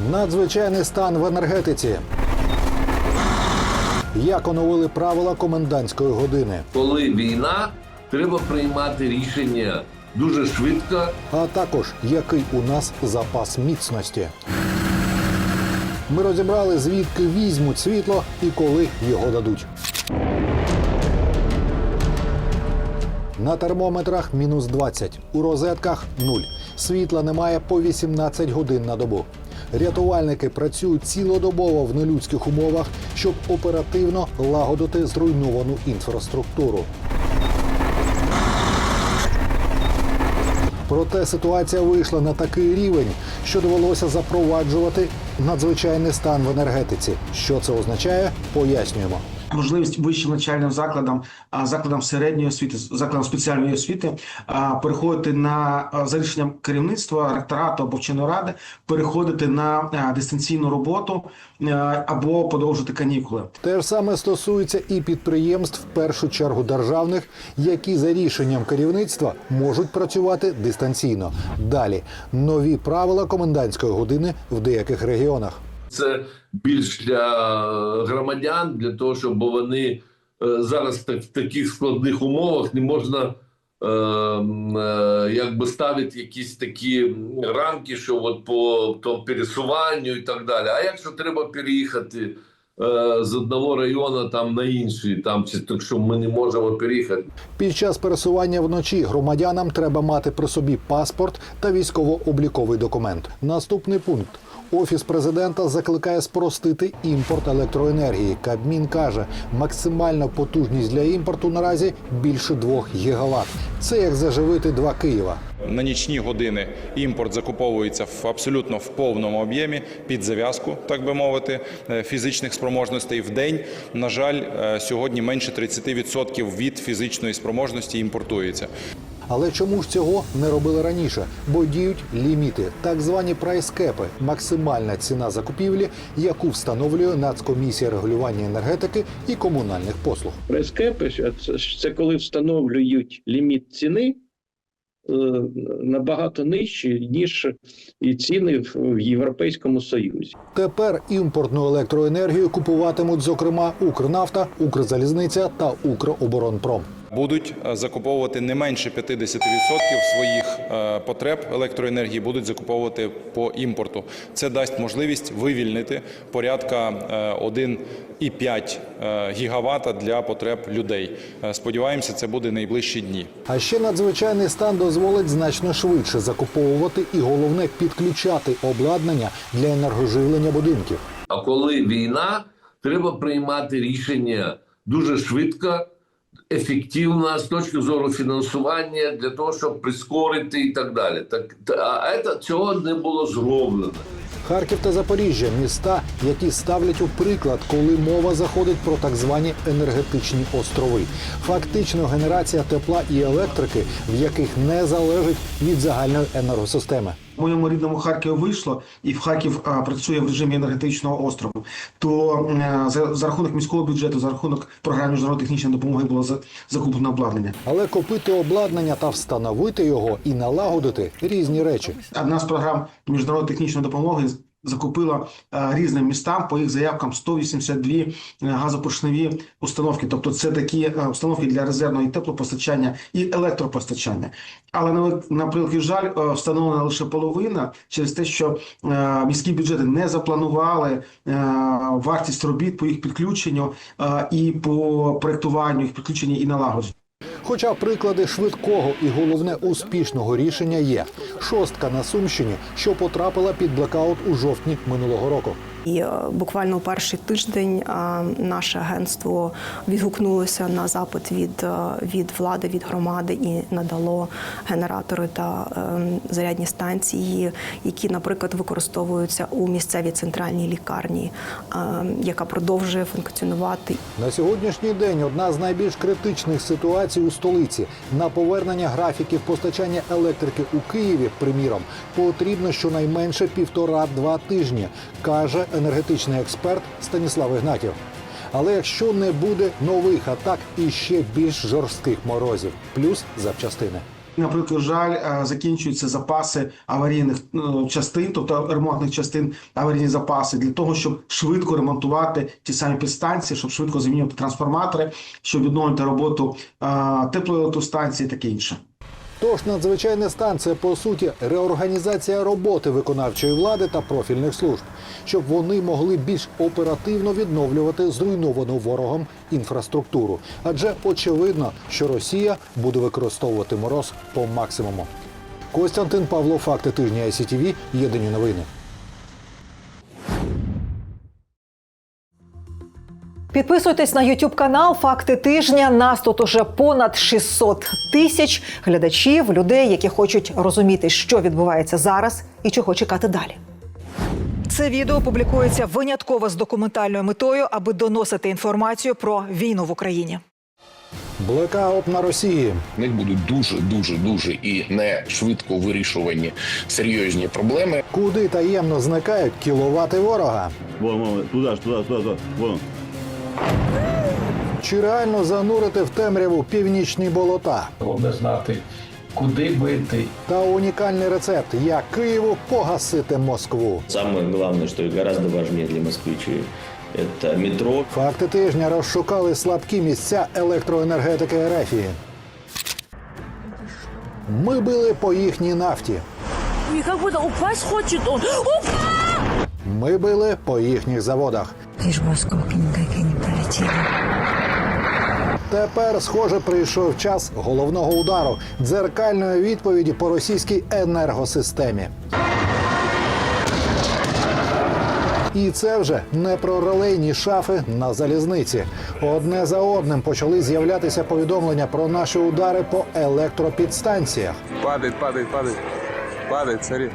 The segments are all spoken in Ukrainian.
Надзвичайний стан в енергетиці. Як оновили правила комендантської години, Коли війна, треба приймати рішення дуже швидко. а також який у нас запас міцності. Ми розібрали, звідки візьмуть світло і коли його дадуть. На термометрах мінус 20, у розетках 0. Світла немає по 18 годин на добу. Рятувальники працюють цілодобово в нелюдських умовах, щоб оперативно лагодити зруйновану інфраструктуру. Проте ситуація вийшла на такий рівень, що довелося запроваджувати надзвичайний стан в енергетиці. Що це означає, пояснюємо. Можливість вищим навчальним закладам, закладам середньої освіти, закладам спеціальної освіти переходити на за рішенням керівництва ректорату або вченої ради, переходити на дистанційну роботу або подовжити канікули. Те ж саме стосується і підприємств, в першу чергу державних, які за рішенням керівництва можуть працювати дистанційно. Далі нові правила комендантської години в деяких регіонах. Це більш для громадян, для того, щоб вони е, зараз в таких складних умовах не можна е, е, якби ставити якісь такі рамки, що от по тому пересуванню і так далі. А якщо треба переїхати з одного району там на інший, там чи так, що ми не можемо переїхати. Під час пересування вночі громадянам треба мати при собі паспорт та військово-обліковий документ. Наступний пункт. Офіс президента закликає спростити імпорт електроенергії. Кабмін каже, максимальна потужність для імпорту наразі більше 2 гігават. Це як заживити два Києва. На нічні години імпорт закуповується в абсолютно в повному об'ємі під зав'язку, так би мовити, е, фізичних спроможностей в день. На жаль, е, сьогодні менше 30% від фізичної спроможності імпортується. Але чому ж цього не робили раніше? Бо діють ліміти, так звані прайскепи, максимальна ціна закупівлі, яку встановлює Нацкомісія регулювання енергетики і комунальних послуг. Прескепи це, коли встановлюють ліміт ціни е, набагато нижче, ніж і ціни в Європейському Союзі. Тепер імпортну електроенергію купуватимуть зокрема Укрнафта, Укрзалізниця та Укроборонпром. Будуть е, закуповувати не менше 50% своїх е, потреб електроенергії, будуть закуповувати по імпорту. Це дасть можливість вивільнити порядка е, 1,5 е, гігавата для потреб людей. Сподіваємося, це буде найближчі дні. А ще надзвичайний стан дозволить значно швидше закуповувати і головне підключати обладнання для енергоживлення будинків. А коли війна, треба приймати рішення дуже швидко, ефективно з точки зору фінансування для того, щоб прискорити і так далі. Так а це цього не було зроблено. Харків та Запоріжжя міста, які ставлять у приклад, коли мова заходить про так звані енергетичні острови. Фактично генерація тепла і електрики, в яких не залежить від загальної енергосистеми. В моєму рідному Харкові вийшло, і в Харків а, працює в режимі енергетичного острову. То а, за, за рахунок міського бюджету, за рахунок програми міжнародної технічної допомоги було за, закуплено обладнання. Але купити обладнання та встановити його і налагодити різні речі. Одна з програм міжнародної технічної допомоги закупила е, різним містам по їх заявкам 182 е, газопоршневі установки. Тобто це такі е, установки для резервного і теплопостачання і електропостачання. Але на, на превеликий жаль, встановлена лише половина через те, що міські бюджети не запланували вартість робіт по їх підключенню і по проектуванню їх підключення і налагодженню. Хоча приклади швидкого і головне успішного рішення є. Шостка на Сумщині, що потрапила під блекаут у жовтні минулого року. І е, буквально у перший тиждень е, наше агентство відгукнулося на запит від, е, від влади, від громади і надало генератори та зарядні станції, які, наприклад, використовуються у місцевій центральній лікарні, яка продовжує функціонувати На сьогоднішній день одна з найбільш критичних ситуацій у столиці. На повернення графіків постачання електрики у Києві, приміром, потрібно щонайменше півтора-два тижні, каже енергетичний експерт Станіслав Ігнатів. Але якщо не буде нових атак і ще більш жорстких морозів, плюс запчастини. На превеликий жаль, е, закінчуються запаси аварійних е, частин, тобто ремонтних частин, аварійні запаси для того, щоб швидко ремонтувати ті самі підстанції, щоб швидко замінювати трансформатори, щоб відновити роботу е, теплої таке інше. Тож надзвичайна стан це по суті реорганізація роботи виконавчої влади та профільних служб, щоб вони могли більш оперативно відновлювати зруйновану ворогом інфраструктуру. Адже очевидно, що Росія буде використовувати мороз по максимуму. Костянтин Павло, факти тижня ICTV, єдині новини. Підписуйтесь на YouTube канал Факти тижня. Нас тут уже понад 600 тисяч глядачів, людей, які хочуть розуміти, що відбувається зараз і чого чекати далі. Це відео публікується винятково з документальною метою, аби доносити інформацію про війну в Україні. Блекаут на Росії. В них будуть дуже, дуже, дуже і не швидко вирішувані серйозні проблеми. Куди таємно зникають кіловати ворога? Вон, вон, туда ж, туда, туда, туда. Вон. Чи реально занурити в темряву північні болота? Головне знати, куди бити. Та унікальний рецепт, як Києву погасити Москву. Самое главное, что и гораздо важнее для москвичей, это метро. Факти тижня розшукали слабкі місця електроенергетики Ерефії. Ми били по їхній нафті. Будто упасть хочет он. Упа! Ми били по їхніх заводах. Лишь бы осколки никакие не пролетели. Тепер, схоже, прийшов час головного удару дзеркальної відповіді по російській енергосистемі. І це вже не про релейні шафи на залізниці. Одне за одним почали з'являтися повідомлення про наші удари по електропідстанціях. Падает, падает, падает. Падает, смотри.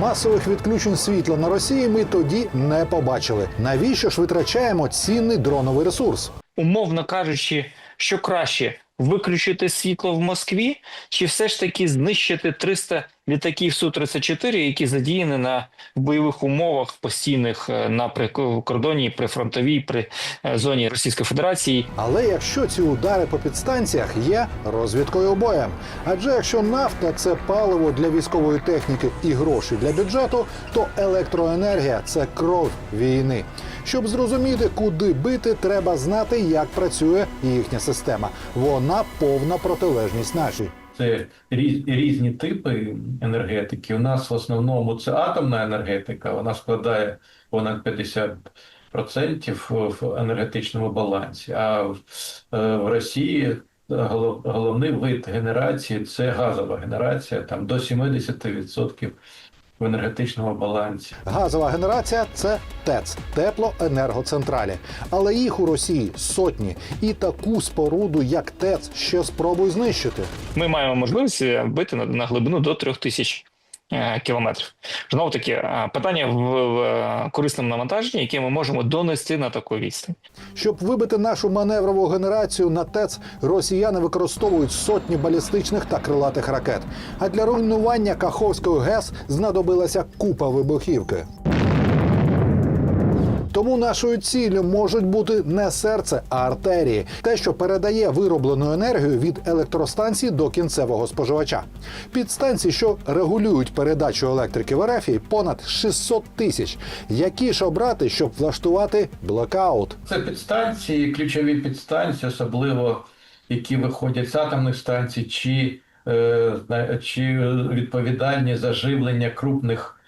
Масових відключень світла на Росії ми тоді не побачили. Навіщо ж витрачаємо цінний дроновий ресурс? умовно кажучи, що краще виключити світло в Москві, чи все ж таки знищити 300 літаків Су-34, які задіяні на бойових умовах постійних е, на прикордонній, прифронтовій, при е, зоні Російської Федерації. Але якщо ці удари по підстанціях є розвідкою боєм, адже якщо нафта це паливо для військової техніки і гроші для бюджету, то електроенергія це кров війни. Щоб зрозуміти, куди бити, треба знати, як працює їхня система. Вона повна протилежність нашій. Це різ- різні типи енергетики. У нас в основному це атомна енергетика. Вона складає понад 50% в енергетичному балансі. А в, е, Росії голов- головний вид генерації це газова генерація, там до 70% в енергетичному балансі. Газова генерація це ТЕЦ теплоенергоцентралі. Але їх у Росії сотні, і таку споруду, як ТЕЦ, ще спробуй знищити. Ми маємо можливість е, бити на, на глибину до 3000 е, кілометрів. Знову таки, е, питання в, в е, корисному навантаженні, яке ми можемо донести на таку відстань. Щоб вибити нашу маневрову генерацію на ТЕЦ, росіяни використовують сотні балістичних та крилатих ракет. А для руйнування Каховської ГЕС знадобилася купа вибухівки. Тому нашою ціллю можуть бути не серце, а артерії, те, що передає вироблену енергію від електростанцій до кінцевого споживача. Підстанцій, що регулюють передачу електрики в РФ, понад 600 тисяч. Які ж обрати, щоб влаштувати блекаут? Це підстанції, ключові підстанції, особливо які виходять з атомних станцій, чи, е, чи відповідальні за живлення крупних е,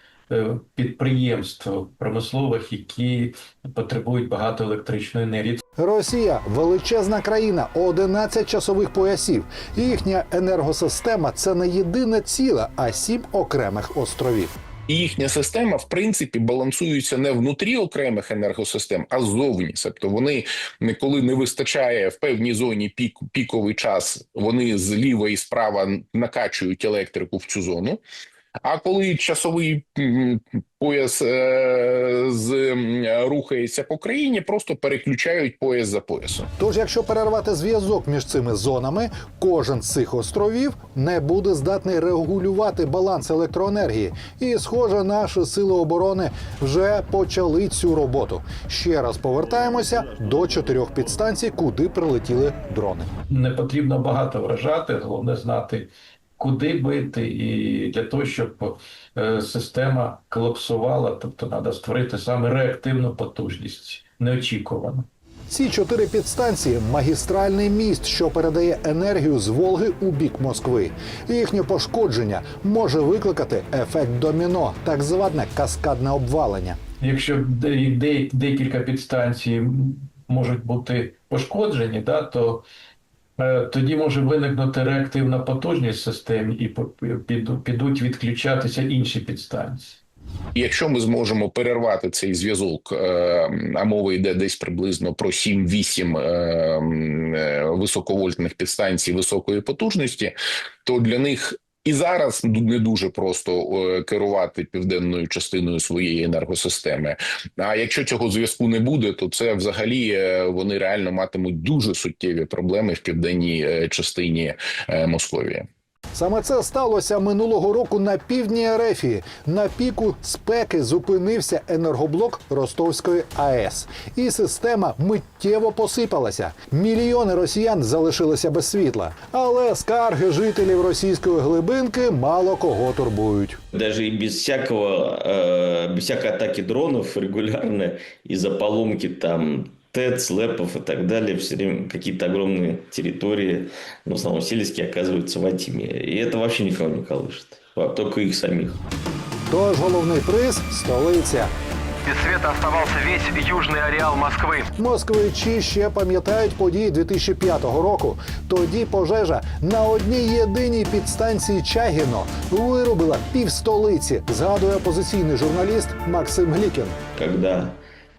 підприємств промислових, які потребують багато електричної енергії. Росія величезна країна, 11 часових поясів. Їхня енергосистема це не єдине ціле, а сім окремих островів. І їхня система, в принципі, балансується не внутрі окремих енергосистем, а ззовні. Тобто вони, не- коли не вистачає в певній зоні пік, піковий час, вони зліва і справа накачують електрику в цю зону. А коли часовий пояс е, з рухається по країні, просто переключають пояс за поясом. Тож, якщо перервати зв'язок між цими зонами, кожен з цих островів не буде здатний регулювати баланс електроенергії. І, схоже, наші сили оборони вже почали цю роботу. Ще раз повертаємося до чотирьох підстанцій, куди прилетіли дрони. Не потрібно багато вражати, головне знати, куди бити, і для того, щоб е, система колапсувала, тобто треба створити саме реактивну потужність, неочікувану. Ці чотири підстанції магістральний міст, що передає енергію з Волги у бік Москви. Їхнє пошкодження може викликати ефект доміно, так зване каскадне обвалення. Якщо де- де- декілька підстанцій можуть бути пошкоджені, да, то тоді може виникнути реактивна потужність систем і підуть відключатися інші підстанції. Якщо ми зможемо перервати цей зв'язок, е, а мова йде десь приблизно про 7-8 е, м, е, високовольтних підстанцій високої потужності, то для них і зараз не дуже просто е, керувати південною частиною своєї енергосистеми. А якщо цього зв'язку не буде, то це взагалі е, вони реально матимуть дуже суттєві проблеми в південній е, частині Московії. Саме це сталося минулого року на півдні Ерефії. На піку спеки зупинився енергоблок Ростовської АЕС, і система миттєво посипалася. Мільйони росіян залишилися без світла. Але скарги жителів російської глибинки мало кого турбують. И без всякого, э, без всякой атаки дронов регулярно из-за поломки там ТЭЦ, ЛЭПов и так далее, все время какие-то огромные территории, ну, в основном сельские, оказываются во тьме. И это вообще никого не колышет, а только их самих. Тож головний приз столиця. Без света оставался весь южный ареал Москвы. Москвичі ще пам'ятають події 2005 року. Тоді пожежа на одній єдиній підстанції Чагіно виробила півстолиці, згадує опозиційний журналіст Максим Глікін. Когда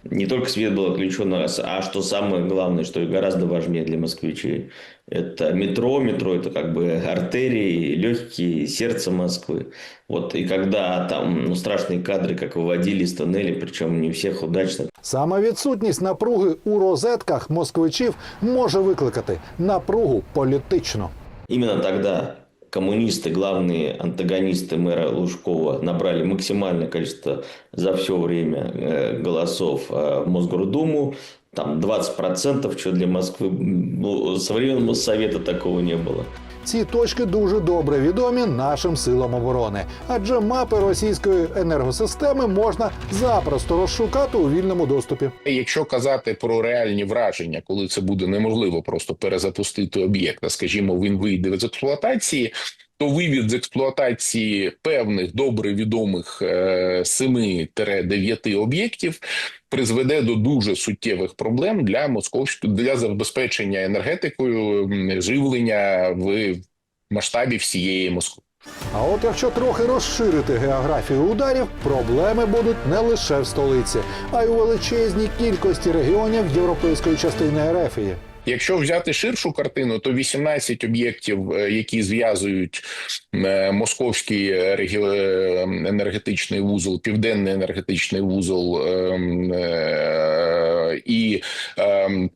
не только свет был отключен, а с- а что самое главное, что и гораздо важнее для москвичей, это метро. Метро – это как бы артерии, легкие, сердце Москвы. Вот, и когда там ну, страшные кадры, как выводили из тоннелей, причем не всех удачно, Саме відсутність напруги у розетках москвичів може викликати напругу політичну. Именно тогда коммунисты, главные антагонисты мэра Лужкова, набрали максимальное количество за все время э, голосов э, в Мосгордуму. Там 20%, что для Москвы ну, со времен такого не было. Ці точки дуже добре відомі нашим силам оборони, адже мапи російської енергосистеми можна запросто розшукати у вільному доступі. Якщо казати про реальні враження, коли це буде неможливо просто перезапустити об'єкт, а скажімо, він вийде з експлуатації, то вивід з експлуатації певних добре відомих е, 7-9 об'єктів призведе до дуже суттєвих проблем для московського для забезпечення енергетикою живлення в масштабі всієї Москви. А от якщо трохи розширити географію ударів, проблеми будуть не лише в столиці, а й у величезній кількості регіонів європейської частини Ерефії. Якщо взяти ширшу картину, то 18 об'єктів, е, які зв'язують е, московський е, енергетичний вузол, південний енергетичний вузол ем, і ем,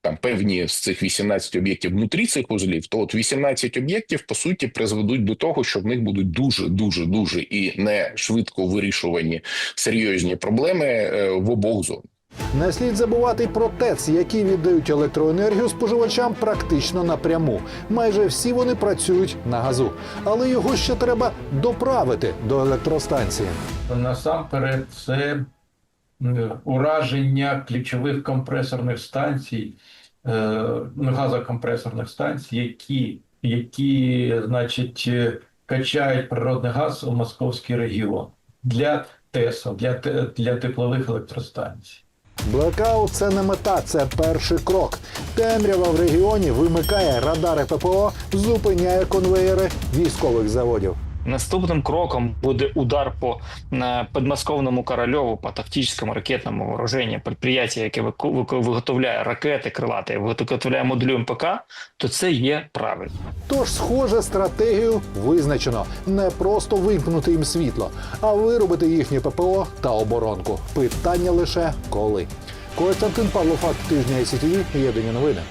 там певні з цих 18 об'єктів внутрі цих вузлів, то от 18 об'єктів по суті призведуть до того, що в них будуть дуже дуже дуже і не швидко вирішувані серйозні проблеми в обох зонах. Не слід забувати про ТЕЦ, які віддають електроенергію споживачам практично напряму. Майже всі вони працюють на газу, але його ще треба доправити до електростанції. Насамперед, це е, ураження ключових компресорних станцій, е, газокомпресорних станцій, які, які значить, е, качають природний газ у московський регіон для ТЕСО, для, для теплових електростанцій. Блекаут це не мета, це перший крок. Темрява в регіоні вимикає радари ППО, зупиняє конвеєри військових заводів. Наступним кроком буде удар по е, підмосковному Корольову, по тактичному ракетному вооруженню, предприятия, яке виготовляє ракети крилаті, виготовляє модулі МПК, то це є правильно. Тож, схоже, стратегію визначено не просто вимкнути їм світло, а виробити їхнє ППО та оборонку. Питання лише коли. Костянтин Павло, факт тижня СІТВ, єдині новини.